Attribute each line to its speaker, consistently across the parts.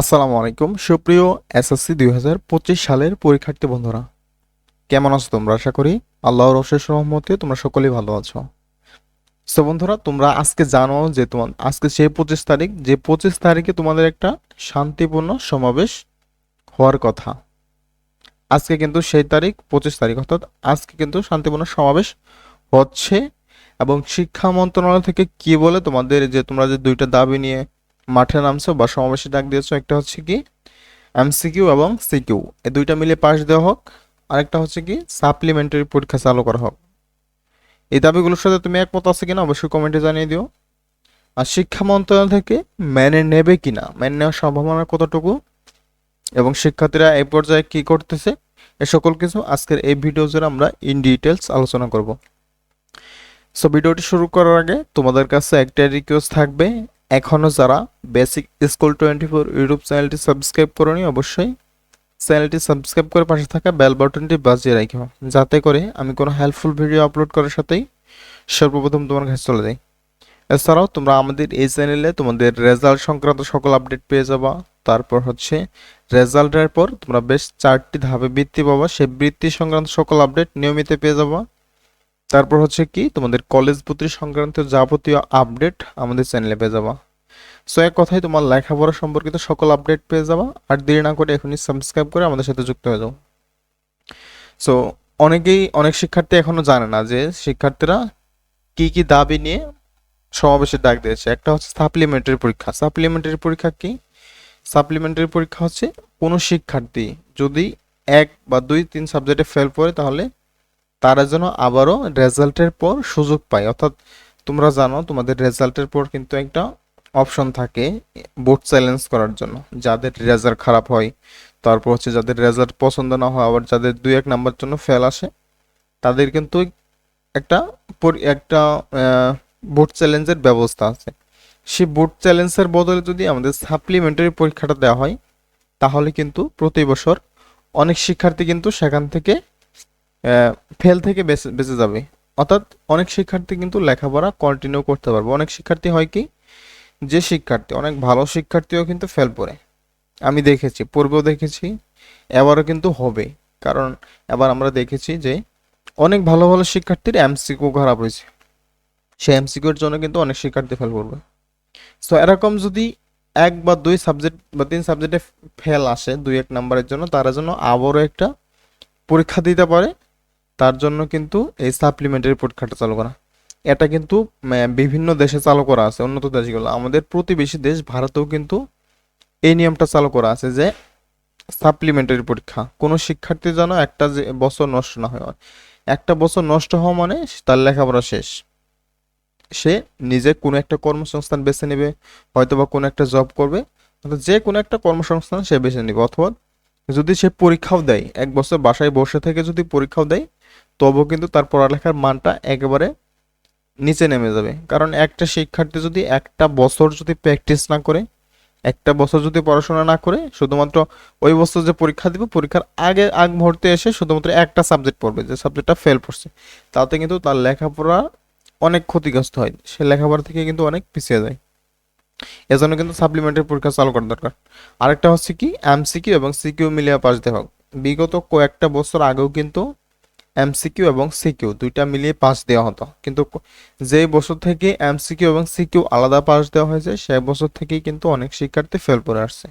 Speaker 1: আসসালামু আলাইকুম। সুপ্রিয় এসএসসি দুই হাজার পঁচিশ সালের পরীক্ষার্থী বন্ধুরা, কেমন আছো তোমরা? আশা করি আল্লাহর অশেষ রহমতে তোমরা সকলেই ভালো আছো। সো বন্ধুরা, তোমরা আজকে জানো যে তোমার আজকে সেই পঁচিশ তারিখ, যে পঁচিশ তারিখে তোমাদের একটা শান্তিপূর্ণ সমাবেশ হওয়ার কথা। আজকে কিন্তু সেই তারিখ, পঁচিশ তারিখ, অর্থাৎ আজকে কিন্তু শান্তিপূর্ণ সমাবেশ হচ্ছে। এবং শিক্ষা মন্ত্রণালয় থেকে কি বলে তোমাদের যে তোমরা যে দুইটা দাবি নিয়ে মাঠে নামছো বা সমাবেশে ডাক দিয়েছ, একটা হচ্ছে কি এমসিকিউ এবং সিকিউ এই দুইটা মিলে পাশ দেওয়া হোক, আরেকটা হচ্ছে কি সাপ্লিমেন্টারি পরীক্ষা চালু করা হোক। এই দাবিগুলোর সাথে তুমি একমত আছে কিনা অবশ্যই কমেন্টে জানিয়ে দিও। আর শিক্ষা মন্ত্রণালয় থেকে মেনে নেবে কিনা, মেনে নেওয়ার সম্ভাবনা কতটুকু এবং শিক্ষার্থীরা এই পর্যায়ে কি করতেছে, এ সকল কিছু আজকের এই ভিডিও জুড়ে আমরা ইন ডিটেলস আলোচনা করব। সো ভিডিওটি শুরু করার আগে তোমাদের কাছে একটাই রিকোয়েস্ট থাকবে এখনও যারা basic school twenty four YouTube চ্যানেলটি সাবস্ক্রাইব করনি, অবশ্যই চ্যানেলটি সাবস্ক্রাইব করে পাশে থাকা বেল বাটনটি বাজিয়ে রাখো যাতে করে আমি কোনো হেল্পফুল ভিডিও আপলোড করার সাথেই সর্বপ্রথম তোমার কাছে চলে যাই। এছাড়াও তোমরা আমাদের এই চ্যানেলে তোমাদের রেজাল্ট সংক্রান্ত সকল আপডেট পেয়ে যাবা। তারপর হচ্ছে রেজাল্টের পর তোমরা বেশ চারটি ধাপে বৃত্তি পাবা। সেই বৃত্তি সংক্রান্ত সকল আপডেট নিয়মিত পেয়ে যাবা। তারপর হচ্ছে কি, তোমাদের কলেজ ভর্তি সংক্রান্ত যাবতীয় আপডেট আমাদের চ্যানেলে পেয়ে যাবা। সো এক কথায় তোমার লেখাপড়া সম্পর্কিত সকল আপডেট পেয়ে যাবা, আর দেরি না করে এখনই সাবস্ক্রাইব করে আমাদের সাথে যুক্ত হয়ে যাও। সো অনেকেই, অনেক শিক্ষার্থী এখনও জানে না যে শিক্ষার্থীরা কি কি দাবি নিয়ে সমাবেশের ডাক দিয়েছে। একটা হচ্ছে সাপ্লিমেন্টারি পরীক্ষা। সাপ্লিমেন্টারি পরীক্ষা কি? সাপ্লিমেন্টারি পরীক্ষা হচ্ছে কোনো শিক্ষার্থী যদি এক বা দুই, তিন সাবজেক্টে ফেল করে, তাহলে তারা যেন আবারও রেজাল্টের পর সুযোগ পায়। অর্থাৎ তোমরা জানো, তোমাদের রেজাল্টের পর কিন্তু একটা অপশন থাকে বোর্ড চ্যালেঞ্জ করার জন্য। যাদের রেজাল্ট খারাপ হয়, তারপর হচ্ছে যাদের রেজাল্ট পছন্দ না হয়, আবার যাদের দুই এক নাম্বার জন্য ফেল আসে, তাদের কিন্তু একটা একটা বোর্ড চ্যালেঞ্জের ব্যবস্থা আছে। সেই বোর্ড চ্যালেঞ্জের বদলে যদি আমাদের সাপ্লিমেন্টারি পরীক্ষাটা দেওয়া হয়, তাহলে কিন্তু প্রতি বছর অনেক শিক্ষার্থী কিন্তু সেখান থেকে ফেল থেকে বেঁচে বেঁচে যাবে। অর্থাৎ অনেক শিক্ষার্থী কিন্তু লেখাপড়া কন্টিনিউ করতে পারবে। অনেক শিক্ষার্থী হয় কি? যে শিক্ষার্থী, অনেক ভালো শিক্ষার্থীও কিন্তু ফেল পড়ে। আমি দেখেছি, পূর্বেও দেখেছি, এবারও কিন্তু হবে। কারণ এবার আমরা দেখেছি যে অনেক ভালো ভালো শিক্ষার্থীর এমসিকিউ খারাপ হয়েছে। সেই এমসিকিউর জন্য কিন্তু অনেক শিক্ষার্থী ফেল করবে। সো এরকম যদি এক বা দুই সাবজেক্ট বা তিন সাবজেক্টে ফেল আসে, দুই এক নাম্বারের জন্য, তারা জন্য আবারও একটা পরীক্ষা দিতে পারে। তার জন্য কিন্তু এই সাপ্লিমেন্টারি পরীক্ষাটা চালু করা। এটা কিন্তু বিভিন্ন দেশে চালু করা আছে, উন্নত দেশগুলো। আমাদের প্রতিবেশী দেশ ভারতেও কিন্তু এই নিয়মটা চালু করা আছে যে সাপ্লিমেন্টারি পরীক্ষা কোনো শিক্ষার্থী যেন একটা যে বছর নষ্ট না হয়। একটা বছর নষ্ট হওয়া মানে তার লেখাপড়া শেষ। সে নিজে কোনো একটা কর্মসংস্থান বেছে নেবে হয়তো বা কোনো একটা জব করবে, অর্থাৎ যে কোনো একটা কর্মসংস্থান সে বেছে নেবে। অথবা যদি সে পরীক্ষাও দেয়, এক বছর বাসায় বসে থেকে যদি পরীক্ষাও দেয় তবুও কিন্তু তার পড়ালেখার মানটা একেবারে নিচে নেমে যাবে। কারণ একটা শিক্ষার্থী যদি একটা বছর যদি প্র্যাকটিস না করে, একটা বছর যদি পড়াশোনা না করে, শুধুমাত্র ওই বছর যে পরীক্ষা দিবে, পরীক্ষার আগে, আগ মুহূর্তে এসে শুধুমাত্র একটা সাবজেক্ট পড়বে, যে সাবজেক্টটা ফেল পড়ছে। তাতে কিন্তু তার লেখাপড়া অনেক ক্ষতিগ্রস্ত হয়। সে লেখাপড়া থেকে কিন্তু অনেক পিছিয়ে যায়। এজন্য কিন্তু সাপ্লিমেন্টারি পরীক্ষা চালু করা দরকার। আরেকটা হচ্ছে কি এমসিকিউ এবং সিকিউ মিলিয়ে পাস দেওয়া। বিগত কয়েকটা বছর আগেও কিন্তু এমসিকিউ এবং সিকিউ, দুইটা মিলিয়ে পাস দেওয়া হতো। কিন্তু যেই বছর থেকে এমসিকিউ এবং সিকিউ আলাদা পাস দেওয়া হয়েছে, সেই বছর থেকেই কিন্তু অনেক শিক্ষার্থী ফেল করে আসছে।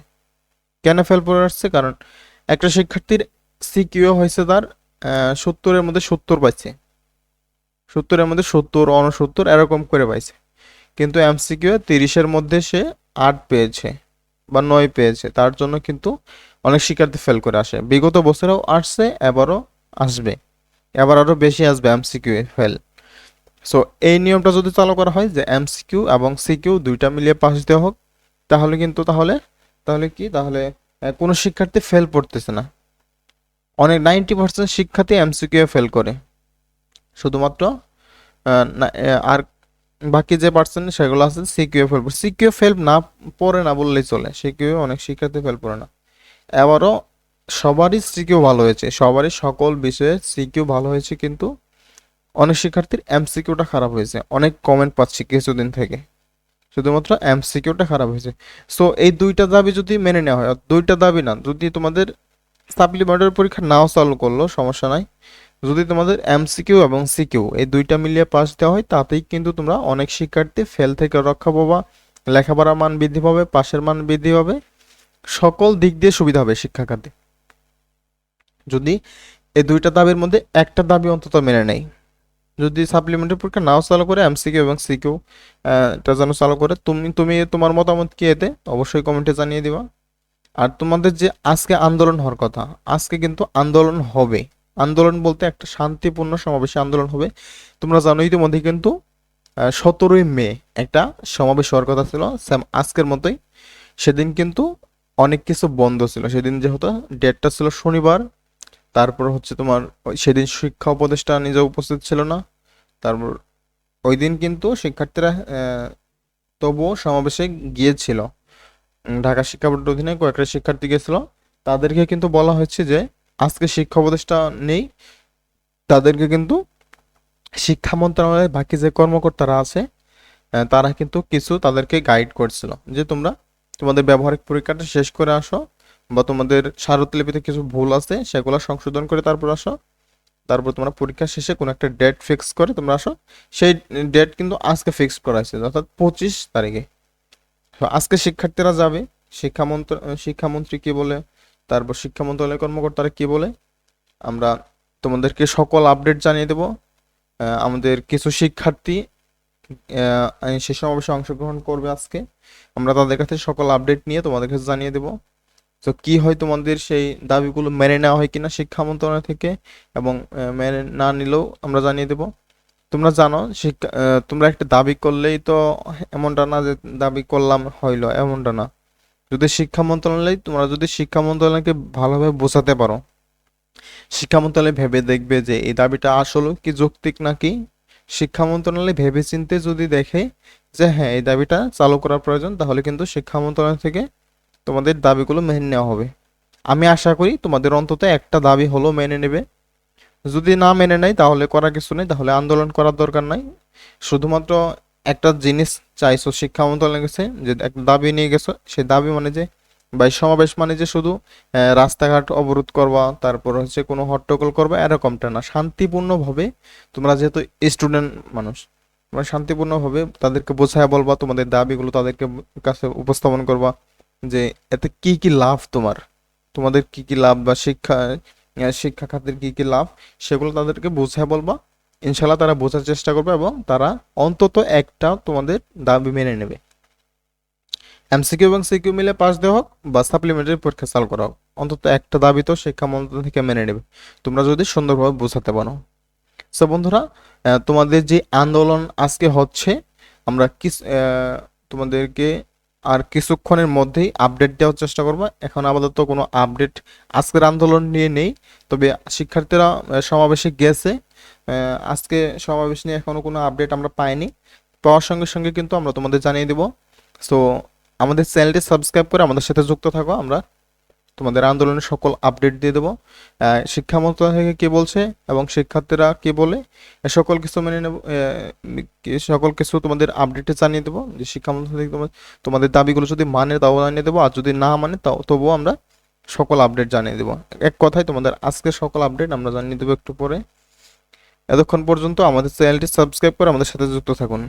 Speaker 1: কেন ফেল করে আসছে? কারণ একটা শিক্ষার্থীর সিকিউ হয়েছে তার সত্তরের মধ্যে সত্তর পাইছে। সত্তরের মধ্যে সত্তর উনসত্তর এরকম করে পাইছে। কিন্তু এমসিকিউ তিরিশের মধ্যে সে আট পেয়েছে বা নয় পেয়েছে। তার জন্য কিন্তু অনেক শিক্ষার্থী ফেল করে আসে। বিগত বছরেও আসছে, এবারও আসবে। এবার আরও বেশি আসবে এমসিকিউ ফেল সো এই নিয়মটা যদি চালু করা হয় যে এমসিকিউ এবং সিকিউ দুইটা মিলিয়ে পাস দেওয়া হোক, তাহলে কিন্তু তাহলে তাহলে কি? তাহলে কোনো শিক্ষার্থী ফেল পড়তেছে না। অনেক নাইনটি পার্সেন্ট শিক্ষার্থী এমসিকিউ ফেল করে। শুধুমাত্র আর বাকি যে পার্সেন্ট সেগুলো আছে সিকিউ ফেল সিকিউ ফেল না, পড়ে না বললেই চলে। সিকিউ অনেক শিক্ষার্থী ফেল পড়ে না। এবারও সবারই সিকিউ ভালো হয়েছে, সবারই সকল বিষয়ে সিকিউ ভালো হয়েছে, কিন্তু অনেক শিক্ষার্থীর এমসিকিউটা খারাপ হয়েছে। অনেক কমেন্ট পাচ্ছি কিছুদিন থেকে। শুধুমাত্র এমসিকিউটা খারাপ হয়েছে। সো এই দুইটা দাবি যদি মেনে নেওয়া হয়, দুইটা দাবি না, যদি তোমাদের সাপ্লিমেন্টারি পরীক্ষা নাও চালু করল, সমস্যা নাই। যদি তোমাদের এমসিকিউ এবং সিকিউ এই দুইটা মিলিয়ে পাস দেওয়া হয়, তাতেই কিন্তু তোমরা অনেক শিক্ষার্থী ফেল থেকে রক্ষা পাবা, লেখাপড়ার মান বৃদ্ধি পাবে, পাশের মান বৃদ্ধি পাবে। সকল দিক দিয়ে সুবিধা হবে শিক্ষা খাতে যদি এই দুইটা দাবির মধ্যে একটা দাবি অন্তত মেনে নেয়। যদি সাপ্লিমেন্টারি পরীক্ষা নাও চালু করে এমসিকিউ এবং সিকিউ এটা যেন চালু করে, তুমি তুমি, তোমার মতামত কি এতে? অবশ্যই কমেন্টে জানিয়ে দিবা। আর তোমাদের যে আজকে আন্দোলন হওয়ার কথা, আজকে কিন্তু আন্দোলন হবে। আন্দোলন বলতে একটা শান্তিপূর্ণ সমাবেশে আন্দোলন হবে। তোমরা জানো ইতিমধ্যে কিন্তু সতেরোই মে একটা সমাবেশ হওয়ার কথা ছিল। সেম আজকের মতোই। সেদিন কিন্তু অনেক কিছু বন্ধ ছিল। সেদিন যেহেতু ডেটটা ছিল শনিবার তারপর হচ্ছে তোমার সেদিন শিক্ষা উপদেষ্টা নিজে উপস্থিত ছিল না। তারপর ওই দিন কিন্তু শিক্ষার্থীরা তবুও সমাবেশে গিয়েছিল। ঢাকা শিক্ষা বোর্ডের অধীনে কয়েকটা শিক্ষার্থী গিয়েছিল। তাদেরকে কিন্তু বলা হয়েছে যে, আজকে শিক্ষা উপদেষ্টা নেই। তাদেরকে কিন্তু শিক্ষা মন্ত্রণালয়ের বাকি যে কর্মকর্তারা আছে তারা কিন্তু কিছু তাদেরকে গাইড করছিল। যে তোমরা তোমাদের ব্যবহারিক পরীক্ষাটা শেষ করে আসো। বা তোমাদের স্মারকলিপিতে কিছু ভুল আছে, সেগুলো সংশোধন করে তারপর আসো। তারপর তোমরা পরীক্ষা শেষে কোনো একটা ডেট ফিক্স করে তোমরা আসো। সেই ডেট কিন্তু আজকে ফিক্স করা হয়েছে, অর্থাৎ পঁচিশ তারিখে। আজকে শিক্ষার্থীরা যাবে শিক্ষামন্ত্র শিক্ষামন্ত্রী কি বলে, তারপর শিক্ষা মন্ত্রণালয়ের কর্মকর্তারা কি বলে, আমরা তোমাদেরকে সকল আপডেট জানিয়ে দেব। আমাদের কিছু শিক্ষার্থী সে সমাবেশে অংশগ্রহণ করবে আজকে। আমরা তাদের কাছে সকল আপডেট নিয়ে তোমাদের কাছে জানিয়ে দেব। তো কি হয় তোমাদের সেই দাবিগুলো মেনে নেওয়া হয় কিনা শিক্ষা মন্ত্রণালয় থেকে? এবং মেনে না নিলেও আমরা জানিয়ে দেব। তোমরা জানো, শিক্ষা তোমরা একটা দাবি করলেই তো এমনটা না যে দাবি করলাম হইল, এমনটা না। যদি শিক্ষা মন্ত্রণালয়, তোমরা যদি শিক্ষা মন্ত্রণালয়কে ভালোভাবে বোঝাতে পারো, শিক্ষা মন্ত্রণালয় ভেবে দেখবে যে এই দাবিটা আসলে কি যৌক্তিক নাকি? শিক্ষা মন্ত্রণালয় ভেবে চিন্তে যদি দেখে যে হ্যাঁ এই দাবিটা চালু করার প্রয়োজন, তাহলে কিন্তু শিক্ষা মন্ত্রণালয় থেকে তোমাদের দাবিগুলো মেনে নেওয়া হবে। আমি আশা করি তোমাদের অন্তত একটা দাবি হলো মেনে নেবে। যদি না মেনে নেয়, তাহলে করার কিছু নেই, তাহলে আন্দোলন করার দরকার নাই। শুধুমাত্র একটা জিনিস চাইছো, শিক্ষা মন্ত্রণালয়ের কাছে, যে একটা দাবি নিয়ে গেছো, সেই দাবি মানে যে, বা সমাবেশ মানে যে শুধু রাস্তাঘাট অবরোধ করবা, তারপর হচ্ছে কোনো হট্টগোল করবা, এরকমটা না। শান্তিপূর্ণভাবে তোমরা যেহেতু স্টুডেন্ট মানুষ, তোমরা শান্তিপূর্ণভাবে তাদেরকে বোঝায় বলবা, তোমাদের দাবিগুলো তাদেরকে কাছে উপস্থাপন করবা। যে এতে কি কি লাভ তোমার? তোমাদের কি কি লাভ বা শিক্ষা শিক্ষা খাতের কি কি লাভ? সেগুলো তাদেরকে বোঝায় বলবা। ইনশাল্লাহ তারা বোঝার চেষ্টা করবে এবং তারা অন্তত একটা তোমাদের দাবি মেনে নেবে। এমসিকিউ এবং সিকিউ মিলে পাস দেওয়া হোক বা সাপ্লিমেন্টারি পরীক্ষা চালু করা হোক, অন্তত একটা দাবি তো শিক্ষা মন্ত্রণালয় থেকে মেনে নেবে। তোমরা যদি সুন্দরভাবে বোঝাতে পারো। সো বন্ধুরা তোমাদের যে আন্দোলন আজকে হচ্ছে, আমরা কি তোমাদেরকে আর কিছুক্ষণের মধ্যেই আপডেট দেওয়ার চেষ্টা করব। এখন আপাতত কোনো আপডেট আজকের আন্দোলন নিয়ে নেই। তবে শিক্ষার্থীরা সমাবেশে গেছে। আজকে সমাবেশ নিয়ে এখনও কোনো আপডেট আমরা পাইনি। পাওয়ার সঙ্গে সঙ্গে কিন্তু আমরা তোমাদের জানিয়ে দেব। সো আমাদের চ্যানেলটি সাবস্ক্রাইব করে আমাদের সাথে যুক্ত থাকো। আমরা তোমাদের আন্দোলনের সকল আপডেট দিয়ে দেবো। শিক্ষা মন্ত্রণালয় থেকে কি বলছে এবং শিক্ষার্থীরা কে বলে সকল কিছু মেনে নেব সকল কিছু তোমাদের আপডেটে জানিয়ে দেবো যে শিক্ষা মন্ত্রণালয় থেকে তোমার, তোমাদের দাবিগুলো যদি মানে তাও জানিয়ে দেবো, আর যদি না মানে তাও, তবুও আমরা সকল আপডেট জানিয়ে দেবো। এক কথায় তোমাদের আজকে সকল আপডেট আমরা জানিয়ে দেবো একটু পরে। এতক্ষণ পর্যন্ত আমাদের চ্যানেলটি সাবস্ক্রাইব করে আমাদের সাথে যুক্ত থাকুন।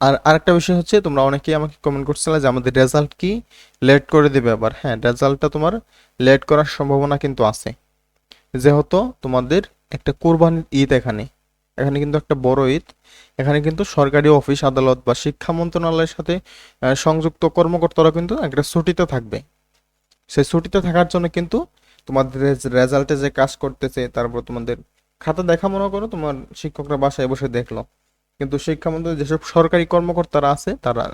Speaker 1: আর আরেকটা বিষয় হচ্ছে, তোমরা অনেকেই আমাকে কমেন্ট করছিলে যে আমাদের রেজাল্ট কি? লেট করে দেবে আবার। হ্যাঁ রেজাল্টটা তোমার লেট করার সম্ভাবনা কিন্তু আছে। যেহেতু তোমাদের একটা কোরবানির ঈদ এখানে। এখানে কিন্তু একটা বড় ঈদ। এখানে কিন্তু সরকারি অফিস, আদালত বা শিক্ষা মন্ত্রণালয়ের সাথে সংযুক্ত কর্মকর্তারা কিন্তু একটা ছুটিতে থাকবে। সেই ছুটিতে থাকার জন্য কিন্তু তোমাদের রেজাল্টে যে কাজ করতেছে, তারপর তোমাদের খাতা দেখা মনে করো, তোমার শিক্ষকরা বাসায় বসে দেখল। কিন্তু শিক্ষামন্ত্রী যেসব সরকারি কর্মকর্তারা আছে, তারা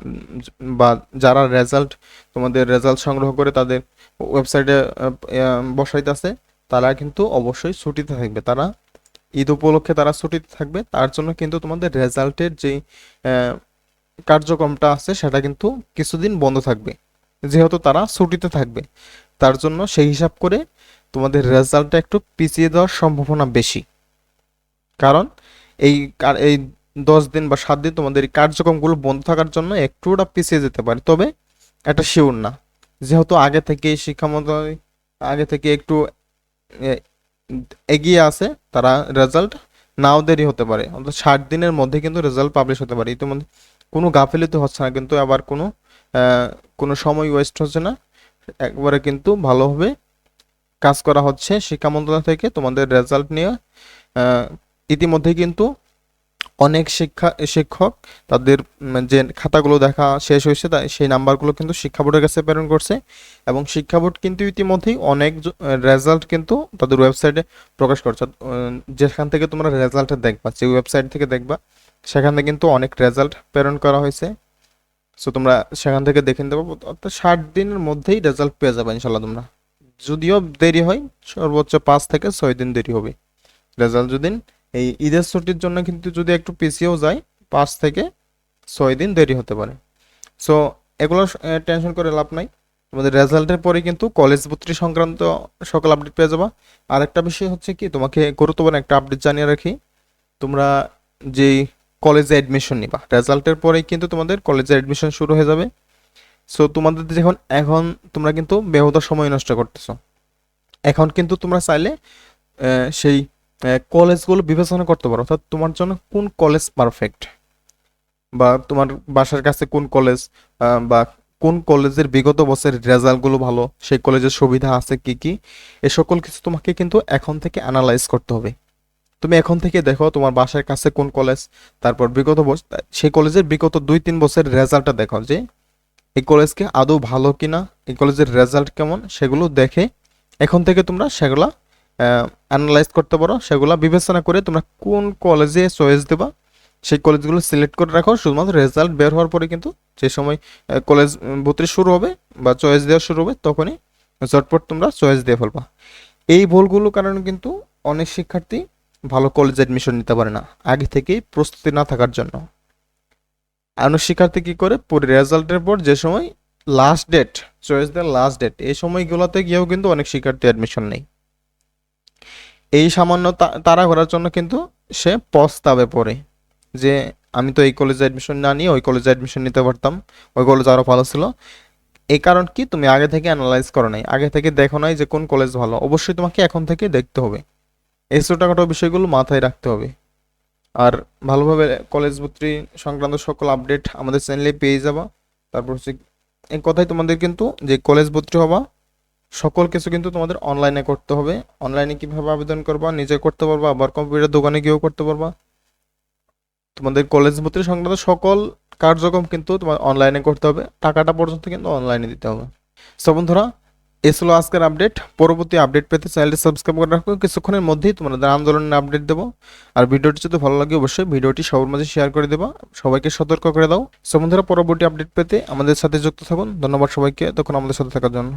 Speaker 1: বা যারা রেজাল্ট তোমাদের রেজাল্ট সংগ্রহ করে তাদের ওয়েবসাইটে বসাইতেছে, তারা কিন্তু অবশ্যই ছুটিতে থাকবে। তারা ঈদ উপলক্ষে তারা ছুটিতে থাকবে। তার জন্য কিন্তু তোমাদের রেজাল্টের যে কার্যক্রমটা আছে, সেটা কিন্তু কিছুদিন বন্ধ থাকবে। যেহেতু তারা ছুটিতে থাকবে, তার জন্য সেই হিসাব করে তোমাদের রেজাল্টটা একটু পিছিয়ে দেওয়ার সম্ভাবনা বেশি। কারণ এই এই দশ দিন বা সাত দিন তোমাদের এই কার্যক্রমগুলো বন্ধ থাকার জন্য একটু ওটা পিছিয়ে যেতে পারে। তবে এটা শিওর না। যেহেতু আগে থেকে শিক্ষা মন্ত্রণালয় আগে থেকে একটু এগিয়ে আছে তারা রেজাল্ট নাও দেরি হতে পারে। অন্তত ষাট দিনের মধ্যে কিন্তু রেজাল্ট পাবলিশ হতে পারে। ইতিমধ্যে কোনো গাফিলতি হচ্ছে না, কিন্তু আবার কোনো কোনো সময় ওয়েস্ট হচ্ছে না। একবারে কিন্তু ভালোভাবে কাজ করা হচ্ছে শিক্ষা মন্ত্রণালয় থেকে তোমাদের রেজাল্ট নিয়ে। ইতিমধ্যে কিন্তু অনেক শিক্ষা, শিক্ষক তাদের যে খাতাগুলো দেখা শেষ হয়েছে তা সেই নাম্বারগুলো কিন্তু শিক্ষা বোর্ডের কাছে প্রেরণ করছে এবং শিক্ষা বোর্ড কিন্তু ইতিমধ্যেই অনেক রেজাল্ট কিন্তু তাদের ওয়েবসাইটে প্রকাশ করছে। যেখান থেকে তোমরা রেজাল্ট দেখবা, যে ওয়েবসাইট থেকে দেখবা, সেখানে কিন্তু অনেক রেজাল্ট প্রেরণ করা হয়েছে। সো তোমরা সেখান থেকে দেখে নিতে পারব। অর্থাৎ ষাট দিনের মধ্যেই রেজাল্ট পেয়ে যাবে ইনশাল্লাহ তোমরা। যদিও দেরি হয়, সর্বোচ্চ পাঁচ থেকে ছয় দিন দেরি হবে। রেজাল্ট যদি এই ঈদের ছুটির জন্য কিন্তু যদি একটু পিছিয়েও যায় পাঁচ থেকে ছয় দিন দেরি হতে পারে। সো এগুলো টেনশন করে লাভ নাই। তোমাদের রেজাল্টের পরে কিন্তু কলেজ ভর্তি সংক্রান্ত সকল আপডেট পেয়ে যাবা। আর একটা বিষয় হচ্ছে কি, তোমাকে গুরুত্বপূর্ণ একটা আপডেট জানিয়ে রাখি। তোমরা যেই কলেজে অ্যাডমিশন নিবা রেজাল্টের পরেই কিন্তু তোমাদের কলেজে অ্যাডমিশন শুরু হয়ে যাবে। সো তোমাদের যখন, এখন তোমরা কিন্তু বেহুদা সময় নষ্ট করতেছো। এখন কিন্তু তোমরা চাইলে সেই কলেজগুলো বিবেচনা করতে পারো। অর্থাৎ তোমার জন্য কোন কলেজ পারফেক্ট বা তোমার বাসার কাছে কোন কলেজ? বা কোন কলেজের বিগত বছরের রেজাল্টগুলো ভালো? সেই কলেজের সুবিধা আছে কি কি? এ সকল কিছু তোমাকে কিন্তু এখন থেকে অ্যানালাইজ করতে হবে। তুমি এখন থেকে দেখো তোমার বাসার কাছে কোন কলেজ, তারপর বিগত সেই কলেজের বিগত দুই তিন বছরের রেজাল্টটা দেখো যে, এই কলেজকে আদৌ ভালো কিনা, এই কলেজের রেজাল্ট কেমন, সেগুলো দেখে এখন থেকে তোমরা সেগুলা অ্যানালাইজ করতে পারো, সেগুলা বিবেচনা করে তোমরা কোন কলেজে চয়েস দেবা, সেই কলেজগুলো সিলেক্ট করে রাখো, শুধুমাত্র রেজাল্ট বের হওয়ার পরে কিন্তু যে সময় কলেজ ভর্তি শুরু হবে বা চয়েস দেওয়া শুরু হবে, তখনই ঝটপট তোমরা চয়েস দিয়ে ফেলবা। এই ভুলগুলোর কারণে কিন্তু অনেক শিক্ষার্থী ভালো কলেজে অ্যাডমিশন নিতে পারে না, আগে থেকেই প্রস্তুতি না থাকার জন্য। অনেক শিক্ষার্থী কী করে? পুরো রেজাল্টের পর যে সময় লাস্ট ডেট চয়েস দেওয়ার লাস্ট ডেট এই সময়গুলোতে গিয়েও কিন্তু অনেক শিক্ষার্থী অ্যাডমিশন নেই এই সামান্য তা- তাড়া করার জন্য কিন্তু সে পস্তাবে পড়ে। যে আমি তো এই কলেজে অ্যাডমিশন না নিয়ে ওই কলেজে অ্যাডমিশন নিতে পারতাম, ওই কলেজ আরও ভালো ছিল। এই কারণ কি? তুমি আগে থেকে অ্যানালাইজ করো নাই। আগে থেকে দেখো নাই যে কোন কলেজ ভালো। অবশ্যই তোমাকে এখন থেকে দেখতে হবে। এই ছোটোখাটো বিষয়গুলো মাথায় রাখতে হবে। আর ভালোভাবে কলেজ ভর্তি সংক্রান্ত সকল আপডেট আমাদের চ্যানেলে পেয়ে যাবা। তারপর হচ্ছে এই কথাই তোমাদের কিন্তু যে কলেজ ভর্তি হবা সকল কিছু কিন্তু তোমাদের অনলাইনে করতে হবে। অনলাইনে কীভাবে আবেদন করবা, নিজে করতে পারবা, আবার কম্পিউটার দোকানে গিয়েও করতে পারবা। তোমাদের কলেজ ভর্তি সংক্রান্ত সকল কার্যক্রম কিন্তু তোমার অনলাইনে করতে হবে। টাকাটা পর্যন্ত কিন্তু অনলাইনে দিতে হবে। সো বন্ধুরা এ ছিল আজকের আপডেট পরবর্তী আপডেট পেতে চ্যানেলটি সাবস্ক্রাইব করে রাখো। কিছুক্ষণের মধ্যেই তোমাদের আন্দোলনের আপডেট দেবো। আর ভিডিওটি যদি ভালো লাগে, অবশ্যই ভিডিওটি সবার মাঝে শেয়ার করে দেবা। সবাইকে সতর্ক করে দাও। সো বন্ধুরা, পরবর্তী আপডেট পেতে আমাদের সাথে যুক্ত থাকুন। ধন্যবাদ সবাইকে। তখন আমাদের সাথে থাকার জন্য।